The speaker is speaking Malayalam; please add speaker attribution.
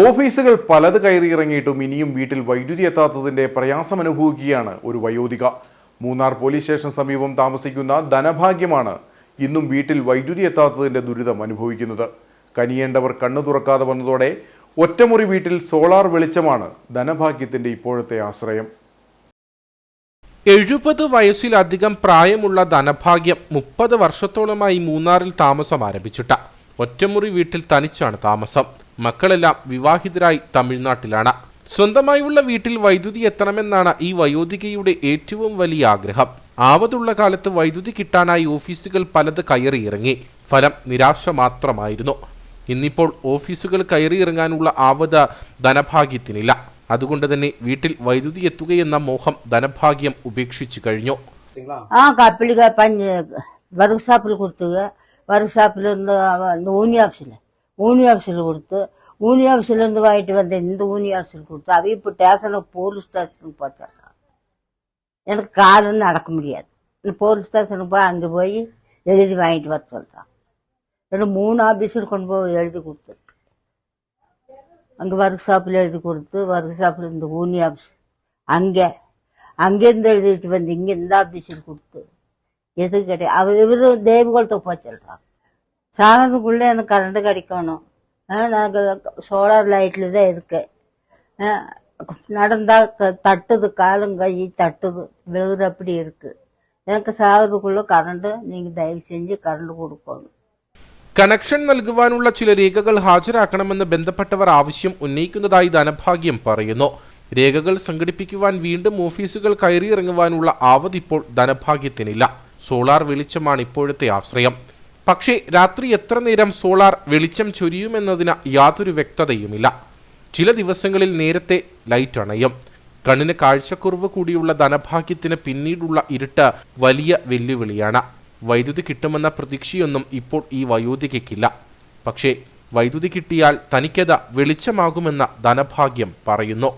Speaker 1: ഓഫീസുകൾ പലത് കയറിയിറങ്ങിയിട്ടും ഇനിയും വീട്ടിൽ വൈദ്യുതി എത്താത്തതിന്റെ പ്രയാസം അനുഭവിക്കുകയാണ് ഒരു വയോധിക. മൂന്നാർ പോലീസ് സ്റ്റേഷൻ സമീപം താമസിക്കുന്ന ധനഭാഗ്യമാണ് ഇന്നും വീട്ടിൽ വൈദ്യുതി എത്താത്തതിന്റെ ദുരിതം അനുഭവിക്കുന്നത്. കനിയേണ്ടവർ കണ്ണു തുറക്കാതെ വന്നതോടെ ഒറ്റമുറി വീട്ടിൽ സോളാർ വെളിച്ചമാണ് ധനഭാഗ്യത്തിന്റെ ഇപ്പോഴത്തെ ആശ്രയം.
Speaker 2: എഴുപത് വയസ്സിലധികം പ്രായമുള്ള ധനഭാഗ്യം മുപ്പത് വർഷത്തോളമായി മൂന്നാറിൽ താമസം ആരംഭിച്ചിട്ട. ഒറ്റമുറി വീട്ടിൽ തനിച്ചാണ് താമസം. മക്കളെല്ലാം വിവാഹിതരായി തമിഴ്നാട്ടിലാണ്. സ്വന്തമായുള്ള വീട്ടിൽ വൈദ്യുതി എത്തണമെന്നാണ് ഈ വയോധികയുടെ ഏറ്റവും വലിയ ആഗ്രഹം. ആവതുള്ള കാലത്ത് വൈദ്യുതി കിട്ടാനായി ഓഫീസുകൾ പലത് കയറിയിറങ്ങി ഫലം നിരാശ മാത്രമായിരുന്നു. ഇന്നിപ്പോൾ ഓഫീസുകൾ കയറിയിറങ്ങാനുള്ള ആവത ധനഭാഗ്യത്തിനില്ല. അതുകൊണ്ട് തന്നെ വീട്ടിൽ വൈദ്യുതി എത്തുകയെന്ന മോഹം ധനഭാഗ്യം ഉപേക്ഷിച്ചു കഴിഞ്ഞു.
Speaker 3: ആ കപ്പിളിക വർക്ക് ഷാപ്പിൽ കൊടുത്തുക വർക്ക് ഷാപ്പിൽ ഓണി ഓപ്ഷനിൽ ஊனி ஆஃபீஸில் ஊனி ஆஃபீஸில் கொடுத்து ஊனி ஆஃபீஸ்லேருந்து வாங்கிட்டு வந்த இந்த ஊனி ஆஃபீஸில் கொடுத்து அவ இப்போ ஸ்டேஷனுக்கு போலீஸ் ஸ்டேஷனுக்கு போச்சாங்க எனக்கு காலன்னு நடக்க முடியாது. இந்த போலீஸ் ஸ்டேஷனுக்கு போய் அங்கே போய் எழுதி வாங்கிட்டு வர சொல்கிறான் ரெண்டு மூணு ஆஃபீஸில் கொண்டு போய் எழுதி கொடுத்துருக்கு. அங்கே ஒர்க் ஷாப்பில் எழுதி கொடுத்து ஒர்க் ஷாப்பில் இந்த ஊனி ஆஃபீஸ் அங்கே அங்கேருந்து எழுதிட்டு வந்து இங்கே இந்த ஆஃபீஸில் கொடுத்து எது கிடையாது அவர் இவர் தேவகுலத்தை போய் சொல்கிறாங்க சாகனுக்குள்ளே எனக்கு கரண்ட் கிடைக்கணும் நாங்கள் சோலார் லைட்டில் தான் இருக்கேன் ஆ, நடந்தா க- தட்டுது காலும் கை தட்டுது விழுகுற அப்படி இருக்கு எனக்கு சாகிறதுக்குள்ள கரண்ட் நீங்கள் தயவு செஞ்சு கரண்ட் கொடுக்கணும்
Speaker 2: കണക്ഷൻ നൽകുവാനുള്ള ചില രേഖകൾ ഹാജരാക്കണമെന്ന് ബന്ധപ്പെട്ടവർ ആവശ്യം ഉന്നയിക്കുന്നതായി ധനഭാഗ്യം പറയുന്നു രേഖകൾ സംഘടിപ്പിക്കുവാൻ വീണ്ടും ഓഫീസുകൾ കയറിയിറങ്ങുവാനുള്ള ആവത് ഇപ്പോൾ ധനഭാഗ്യത്തിനില്ല സോളാർ വെളിച്ചമാണ് ഇപ്പോഴത്തെ ആശ്രയം പക്ഷേ രാത്രി എത്ര നേരം സോളാർ വെളിച്ചം ചൊരിയുമെന്നതിന് യാതൊരു വ്യക്തതയുമില്ല. ചില ദിവസങ്ങളിൽ നേരത്തെ ലൈറ്റ് അണയും. കണ്ണിന് കാഴ്ചക്കുറവ് കൂടിയുള്ള ധനഭാഗ്യത്തിന് പിന്നീടുള്ള ഇരുട്ട് വലിയ വെല്ലുവിളിയാണ്. വൈദ്യുതി കിട്ടുമെന്ന പ്രതീക്ഷയൊന്നും ഇപ്പോൾ ഈ വയോധികയ്ക്കില്ല. പക്ഷേ വൈദ്യുതി കിട്ടിയാൽ തനിക്കത് വെളിച്ചമാകുമെന്ന ധനഭാഗ്യം പറയുന്നു.